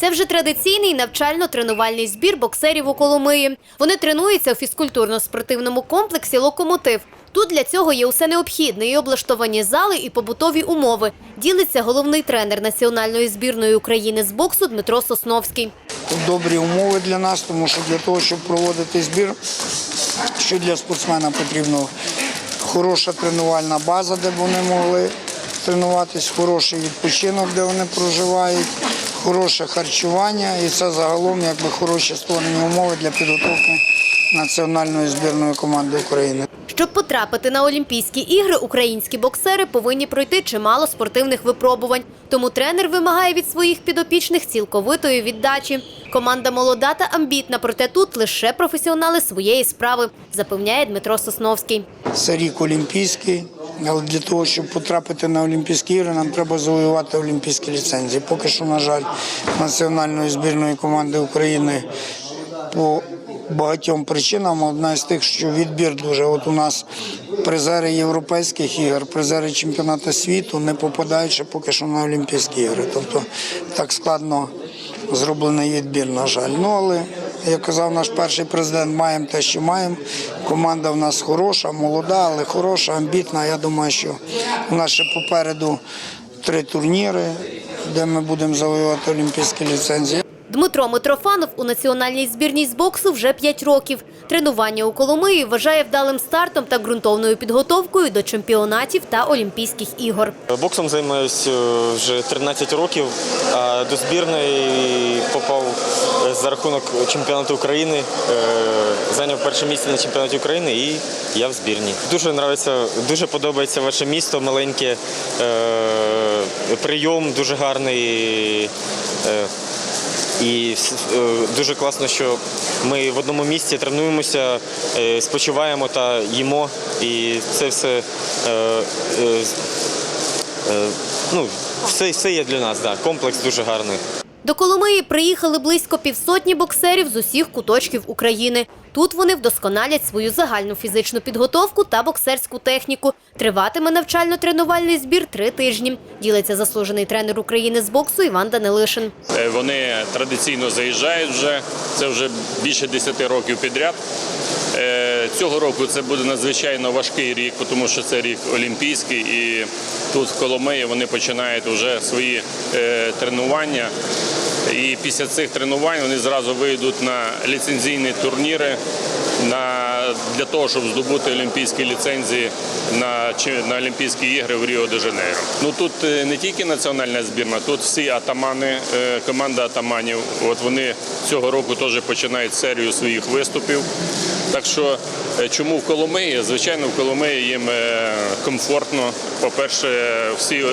Це вже традиційний навчально-тренувальний збір боксерів у Коломиї. Вони тренуються у фізкультурно-спортивному комплексі Локомотив. Тут для цього є усе необхідне і облаштовані зали, і побутові умови. Ділиться головний тренер національної збірної України з боксу Дмитро Сосновський. добрі умови для нас, тому що для того, щоб проводити збір, що для спортсмена потрібно хороша тренувальна база, де б вони могли тренуватись, хороший відпочинок, де вони проживають, хороше харчування і це загалом якби хороші створені умови для підготовки національної збірної команди України. Щоб потрапити на Олімпійські ігри, українські боксери повинні пройти чимало спортивних випробувань. Тому тренер вимагає від своїх підопічних цілковитої віддачі. Команда молода та амбітна, проте тут лише професіонали своєї справи, запевняє Дмитро Сосновський. Це рік олімпійський, але для того, щоб потрапити на Олімпійські ігри, нам треба завоювати олімпійські ліцензії. Поки що, на жаль, національної збірної команди України по багатьом причинам. Одна з тих, що відбір дуже. От у нас призери європейських ігор, призери чемпіонату світу не попадають ще поки що на Олімпійські ігри. Тобто так складно зроблений відбір, на жаль. Ну але як казав наш перший президент, маємо те, що маємо. Команда в нас хороша, молода, але хороша, амбітна. Я думаю, що у нас ще попереду три турніри, де ми будемо завоювати олімпійські ліцензії. Дмитро Митрофанов у національній збірній з боксу вже 5 років. Тренування у Коломиї вважає вдалим стартом та ґрунтовною підготовкою до чемпіонатів та Олімпійських ігор. Боксом займаюся е, вже 13 років, а до збірної попав за рахунок чемпіонату України. е, Зайняв перше місце на чемпіонаті України і я в збірній. Дуже нравиться, дуже подобається ваше місто, маленьке, е, прийом дуже гарний. е, І дуже класно, що ми в одному місці тренуємося, спочиваємо та їмо. І це все ну, все, все є для нас, да. комплекс дуже гарний. До Коломиї приїхали близько півсотні боксерів з усіх куточків України. Тут вони вдосконалять свою загальну фізичну підготовку та боксерську техніку. Триватиме навчально-тренувальний збір три тижні. Ділиться заслужений тренер України з боксу Іван Данилишин. Е, Вони традиційно заїжджають вже. Це вже більше 10 років підряд. Цього року це буде надзвичайно важкий рік, тому що це рік олімпійський, і тут в Коломиї вони починають вже свої е, тренування. І після цих тренувань вони зразу вийдуть на ліцензійні турніри на, для того, щоб здобути олімпійські ліцензії на, на Олімпійські ігри в Ріо де Жанейро. Ну тут е, не тільки національна збірна, тут всі атамани, е, команда атаманів. От вони цього року теж починають серію своїх виступів. Так що е, чому в Коломиї? Звичайно, в Коломиї їм комфортно. По-перше, всі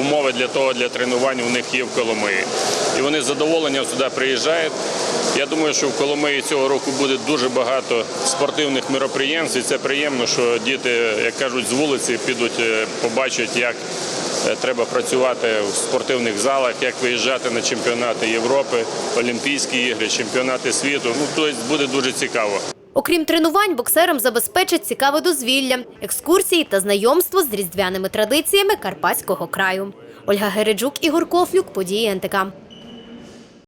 умови для того для тренувань у них є в Коломиї. І вони з задоволенням сюди приїжджають. Я думаю, що в Коломиї цього року буде дуже багато спортивних мероприємств, і це приємно, що діти, як кажуть, з вулиці підуть, е, побачать, як е, треба працювати в спортивних залах, як виїжджати на чемпіонати Європи, Олімпійські ігри, чемпіонати світу. Ну, тобто буде дуже цікаво. Окрім тренувань, боксерам забезпечать цікаве дозвілля, екскурсії та знайомство з різдвяними традиціями Карпатського краю. Ольга Гереджук, Ігор Кофлюк, події НТК.